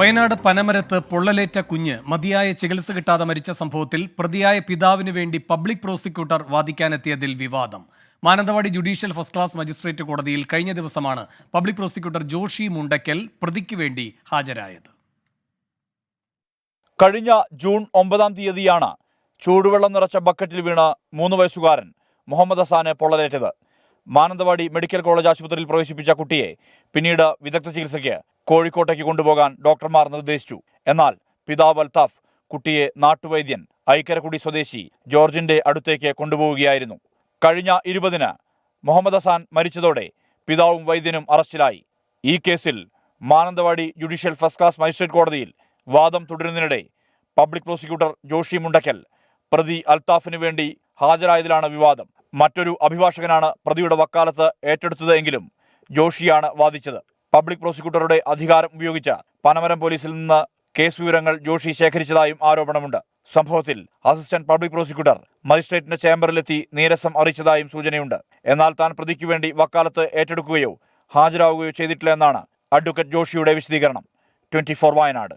വയനാട് പനമരത്ത് പൊള്ളലേറ്റ കുഞ്ഞ് മതിയായ ചികിത്സ കിട്ടാതെ മരിച്ച സംഭവത്തിൽ പ്രതിയായ പിതാവിന് വേണ്ടി പബ്ലിക് പ്രോസിക്യൂട്ടർ വാദിക്കാനെത്തിയതിൽ വിവാദം. Mananthavady judicial first class magistrate കോടതിയിൽ കഴിഞ്ഞ ദിവസമാണ് പബ്ലിക് പ്രോസിക്യൂട്ടർ ജോഷി മുണ്ടക്കൽ പ്രതിക്ക് വേണ്ടി ഹാജരായത്. കഴിഞ്ഞ ജൂൺ ഒമ്പതാം തീയതിയാണ് ചൂടുവെള്ളം നിറച്ച ബക്കറ്റിൽ വീണ മൂന്ന് വയസ്സുകാരൻ മുഹമ്മദ് ഹസാന് പൊള്ളലേറ്റത്. മാനന്തവാടി മെഡിക്കൽ കോളേജ് ആശുപത്രിയിൽ പ്രവേശിപ്പിച്ച കുട്ടിയെ പിന്നീട് വിദഗ്ധ ചികിത്സയ്ക്ക് കോഴിക്കോട്ടേക്ക് കൊണ്ടുപോകാൻ ഡോക്ടർമാർ നിർദ്ദേശിച്ചു. എന്നാൽ പിതാവ് അൽത്താഫ് കുട്ടിയെ നാട്ടുവൈദ്യൻ ഐക്കരക്കുടി സ്വദേശി ജോർജിന്റെ അടുത്തേക്ക് കൊണ്ടുപോവുകയായിരുന്നു. കഴിഞ്ഞ ഇരുപതിന് മുഹമ്മദ് ഹസാൻ മരിച്ചതോടെ പിതാവും വൈദ്യനും അറസ്റ്റിലായി. ഈ കേസിൽ Mananthavady judicial first class magistrate കോടതിയിൽ വാദം തുടരുന്നതിനിടെ പബ്ലിക് പ്രോസിക്യൂട്ടർ ജോഷി മുണ്ടക്കൽ പ്രതി അൽത്താഫിന് വേണ്ടി ഹാജരായതിലാണ് വിവാദം. മറ്റൊരു അഭിഭാഷകനാണ് പ്രതിയുടെ വക്കാലത്ത് ഏറ്റെടുത്തത് എങ്കിലും ജോഷിയാണ് വാദിച്ചത്. പബ്ലിക് പ്രോസിക്യൂട്ടറുടെ അധികാരം ഉപയോഗിച്ച പനമരം പോലീസിൽ നിന്ന് കേസ് വിവരങ്ങൾ ജോഷി ശേഖരിച്ചതായും ആരോപണമുണ്ട്. സംഭവത്തിൽ അസിസ്റ്റന്റ് പബ്ലിക് പ്രോസിക്യൂട്ടർ മജിസ്ട്രേറ്റിന്റെ ചേംബറിലെത്തി നീരസം അറിയിച്ചതായും സൂചനയുണ്ട്. എന്നാൽ താൻ പ്രതിക്ക് വേണ്ടി വക്കാലത്ത് ഏറ്റെടുക്കുകയോ ഹാജരാകുകയോ ചെയ്തിട്ടില്ല എന്നാണ് അഡ്വക്കേറ്റ് ജോഷിയുടെ വിശദീകരണം. Twenty four Wayanad.